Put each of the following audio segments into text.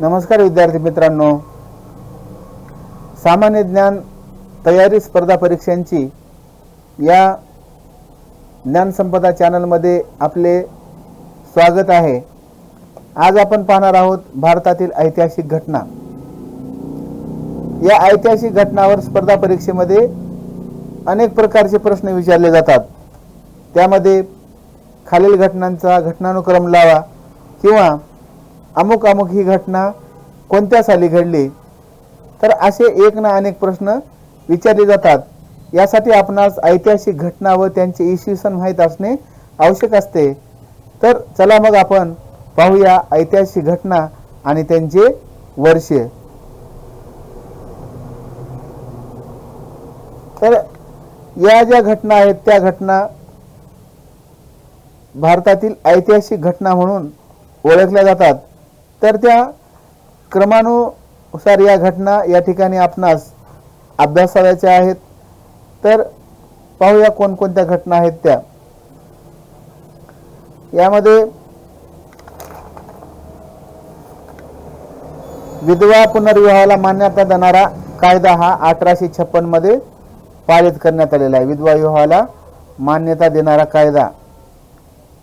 नमस्कार विद्यार्थी मित्रांनो. सामान्य ज्ञान तयारी स्पर्धा परीक्षांची या ज्ञानसंपदा चॅनलमध्ये आपले स्वागत आहे. आज आपण पाहणार आहोत भारतातील ऐतिहासिक घटना. या ऐतिहासिक घटनावर स्पर्धा परीक्षेमध्ये अनेक प्रकारचे प्रश्न विचारले जातात. त्यामध्ये खालील घटनांचा घटनानुक्रम लावा किंवा अमुक अमुक ही घटना कोणत्या साली घडली? तर असे एक ना अनेक प्रश्न विचारले जातात. यासाठी आपणास ऐतिहासिक घटना व त्यांचे इसवी सन माहीत असणे आवश्यक असते. तर चला मग आपण पाहूया ऐतिहासिक घटना आणि त्यांचे वर्षे. तर या ज्या घटना आहेत त्या घटना भारतातील ऐतिहासिक घटना म्हणून ओळखल्या जातात. तर त्या क्रमानुसार या घटना या ठिकाणी आपणास अभ्यासाव्याच्या आहेत. तर पाहूया कोणकोणत्या घटना आहेत त्या. यामध्ये विधवा पुनर्विवाहाला मान्यता देणारा कायदा हा अठराशे छप्पनमध्ये पारित करण्यात आलेला आहे. विधवा विवाहाला मान्यता देणारा कायदा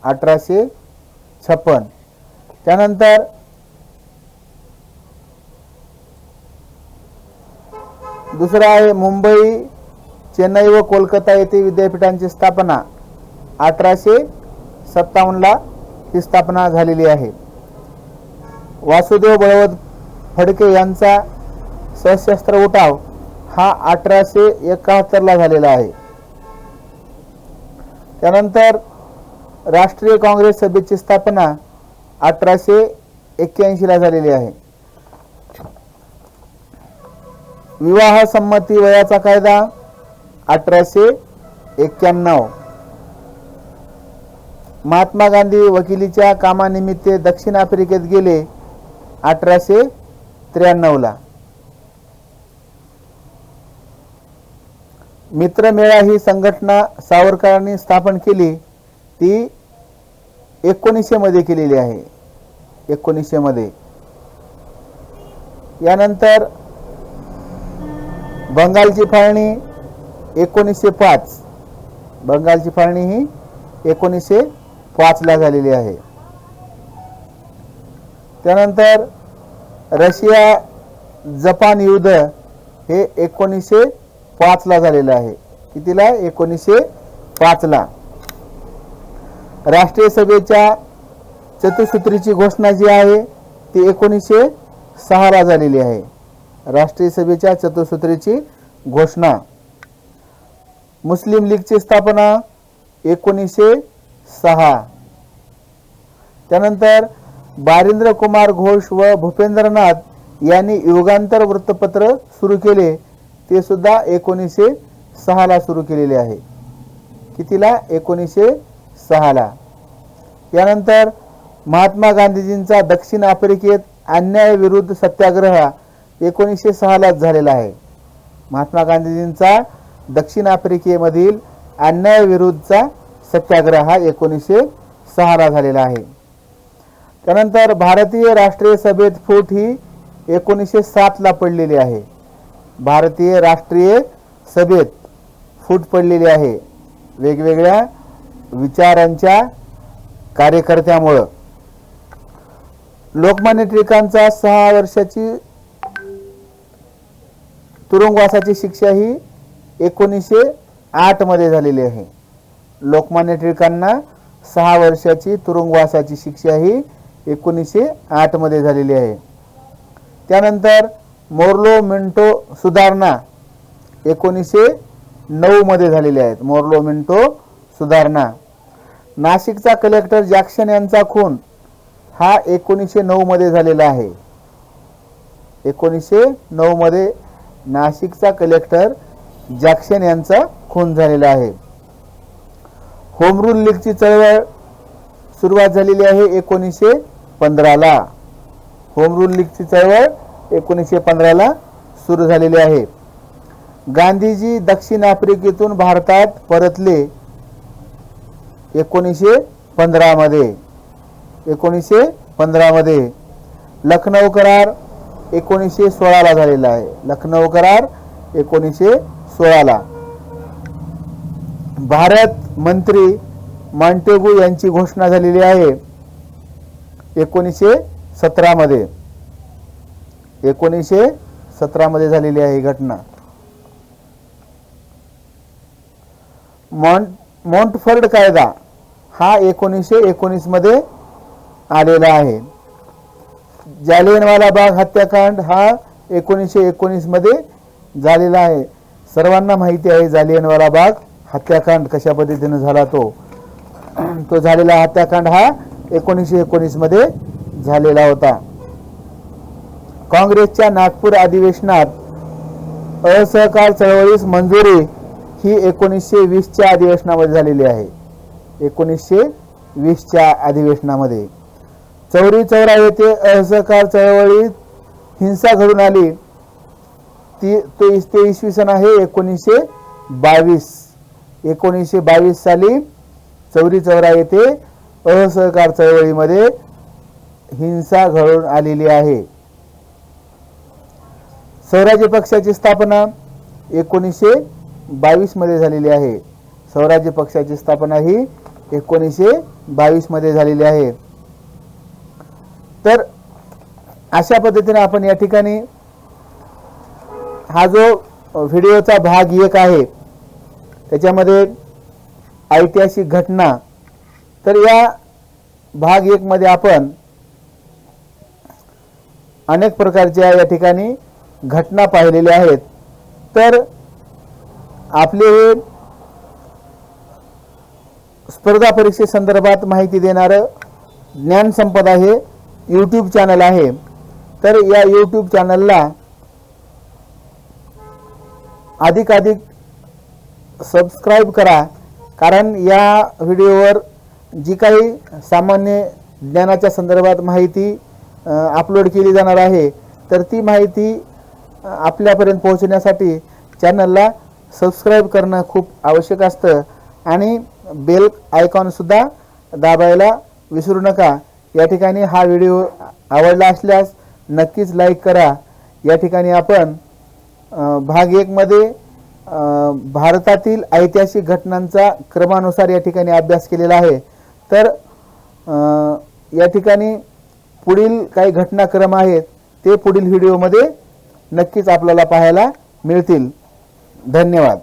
अठराशे छप्पन. त्यानंतर दुसरं आहे मुंबई चेन्नई व कोलकाता येथे विद्यापीठांची स्थापना. अठराशे सत्तावन्नला ही स्थापना झालेली आहे. वासुदेव बळवत फडके यांचा सशस्त्र उठाव हा अठराशे एकाहत्तरला झालेला आहे. त्यानंतर राष्ट्रीय काँग्रेस सभेची स्थापना अठराशे एक्क्याऐंशीला झालेली आहे. विवाह संमती वयाचा कायदा अठराशे एक्क्याण्णव. महात्मा गांधी वकिलीच्या कामानिमित्त दक्षिण आफ्रिकेत गेले अठराशे त्र्याण्णवला मित्रमेळा ही संघटना सावरकरांनी स्थापन केली. ती एकोणीसशेमध्ये केलेली आहे. एकोणीसशेमध्ये यानंतर बंगालची फाळणी एकोणीसशे पाच. बंगालची फाळणी ही एकोणीसशे पाचला झालेली आहे. त्यानंतर रशिया जपान युद्ध हे एकोणीसशे पाचला झालेलं आहे. कितीला? एकोणीसशे पाचला राष्ट्रीय सभेच्या चतुसूत्रीची घोषणा जी आहे ती एकोणीसशे सहाला झालेली आहे. राष्ट्रीय सभेच्या चतुसूत्रीची घोषणा. मुस्लिम लीगची स्थापना एकोणीसशे सहा. त्यानंतर बारिंद्र कुमार घोष व भूपेंद्रनाथ यांनी युगांतर वृत्तपत्र सुरू केले. ते सुद्धा एकोणीसशे सहाला सुरू केलेले आहे. कितीला? एकोणीसशे सहाला. यानंतर महात्मा गांधीजींचा दक्षिण आफ्रिकेत अन्यायाविरुद्ध सत्याग्रह एकोणीसशे सहालाच झालेला आहे. महात्मा गांधीजींचा दक्षिण आफ्रिकेमधील अन्यायाविरुद्धचा सत्याग्रह हा एकोणीसशे सहाला झालेला आहे. त्यानंतर भारतीय राष्ट्रीय सभेत फूट ही एकोणीसशे सातला पडलेली आहे. भारतीय राष्ट्रीय सभेत फूट पडलेली आहे. वेगवेगळ्या विचारांच्या कार्यकर्त्यामुळं. लोकमान्य टिळकांचा सहा वर्षाची तुरुंगवासाची शिक्षा ही एकोणीसशे आठमध्ये झालेली आहे. लोकमान्य टिळकांना सहा वर्षाची तुरुंगवासाची शिक्षा ही एकोणीसशे आठमध्ये झालेली आहे. त्यानंतर मोर्लो मिंटो सुधारणा एकोणीसशे नऊमध्ये झालेले आहेत. मोर्लो मिंटो सुधारणा. नाशिकचा कलेक्टर जॅक्शन यांचा खून हा एकोणीसशे नऊमध्ये झालेला आहे. एकोणीसशे नऊमध्ये नाशिकचा कलेक्टर जॅक्शन यांचा खून झालेला आहे. होम रूल लीगची चळवळ सुरुवात झालेली आहे एकोणीसशे पंधराला. होम रूल लीगची चळवळ एकोणीसशे पंधराला सुरू झालेली आहे. गांधीजी दक्षिण आफ्रिकेतून भारतात परतले एकोणीसशे पंधरामध्ये. एकोणीसशे पंधरामध्ये. लखनौ करार एकोणीसशे सोळाला झालेला आहे. लखनौ करार एकोणीसशे सोळाला. भारत मंत्री मॉन्टेगू यांची घोषणा झालेली आहे एकोणीसशे सतरामध्ये. एकोणीसशे सतरामध्ये झालेली आहे ही घटना. मॉन्ट मॉन्टफर्ड कायदा हा एकोणीसशे एकोणीसमध्ये आलेला आहे. जालियनवाला बाग हत्याकांड हा एकोणीसशे एकोणीसमध्ये झालेला आहे. सर्वांना माहिती आहे जालियनवाला बाग हत्याकांड कशा पद्धतीने झाला तो. तो झालेला हत्याकांड हा एकोणीसशे एकोणीसमध्ये झालेला होता. काँग्रेसच्या नागपूर अधिवेशनात असहकार चळवळीस मंजुरी ही एकोणीसशे वीसच्या अधिवेशनामध्ये झालेली आहे. एकोणीसशे वीसच्या अधिवेशनामध्ये. चौरी चौरा येथे असहकार चळवळीत हिंसा घडून आली. ती ते इसवी सन आहे एकोणीसशे बावीस. एकोणीसशे बावीस साली चौरी चौरा येथे असहकार चळवळीमध्ये हिंसा घडून आलेली आहे. स्वराज्य पक्षाची स्थापना एकोणीसशे बावीसमध्ये झालेली आहे. स्वराज्य पक्षाची स्थापना ही एकोणीसशे बावीसमध्ये झालेली आहे. तर अशा पद्धतीने आपण या ठिकाणी हा जो व्हिडिओचा भाग एक आहे त्याच्यामध्ये ऐतिहासिक घटना तर या भाग एक मध्ये आपण अनेक प्रकारच्या या ठिकाणी घटना पाहिलेल्या आहेत. तर आपले हे स्पर्धा परीक्षेसंदर्भात माहिती देणारं ज्ञानसंपदा हे यूट्यूब चॅनल आहे. तर या यूट्यूब चॅनलला अधिकाधिक सबस्क्राईब करा. कारण या व्हिडिओवर जी काही सामान्य ज्ञानाच्या संदर्भात माहिती अपलोड केली जाणार आहे तर ती माहिती आपल्यापर्यंत पोहोचण्यासाठी चॅनलला सबस्क्राईब करणं खूप आवश्यक असतं. आणि बेल आयकॉनसुद्धा दाबायला विसरू नका. या ठिकाणी हा व्हिडिओ आवडला असल्यास नक्कीच लाईक करा. या ठिकाणी आपण भाग एकमध्ये भारतातील ऐतिहासिक घटनांचा क्रमानुसार या ठिकाणी अभ्यास केलेला आहे. तर या ठिकाणी पुढील काही घटनाक्रम आहेत ते पुढील व्हिडिओमध्ये नक्कीच आपल्याला पाहायला मिळतील. धन्यवाद.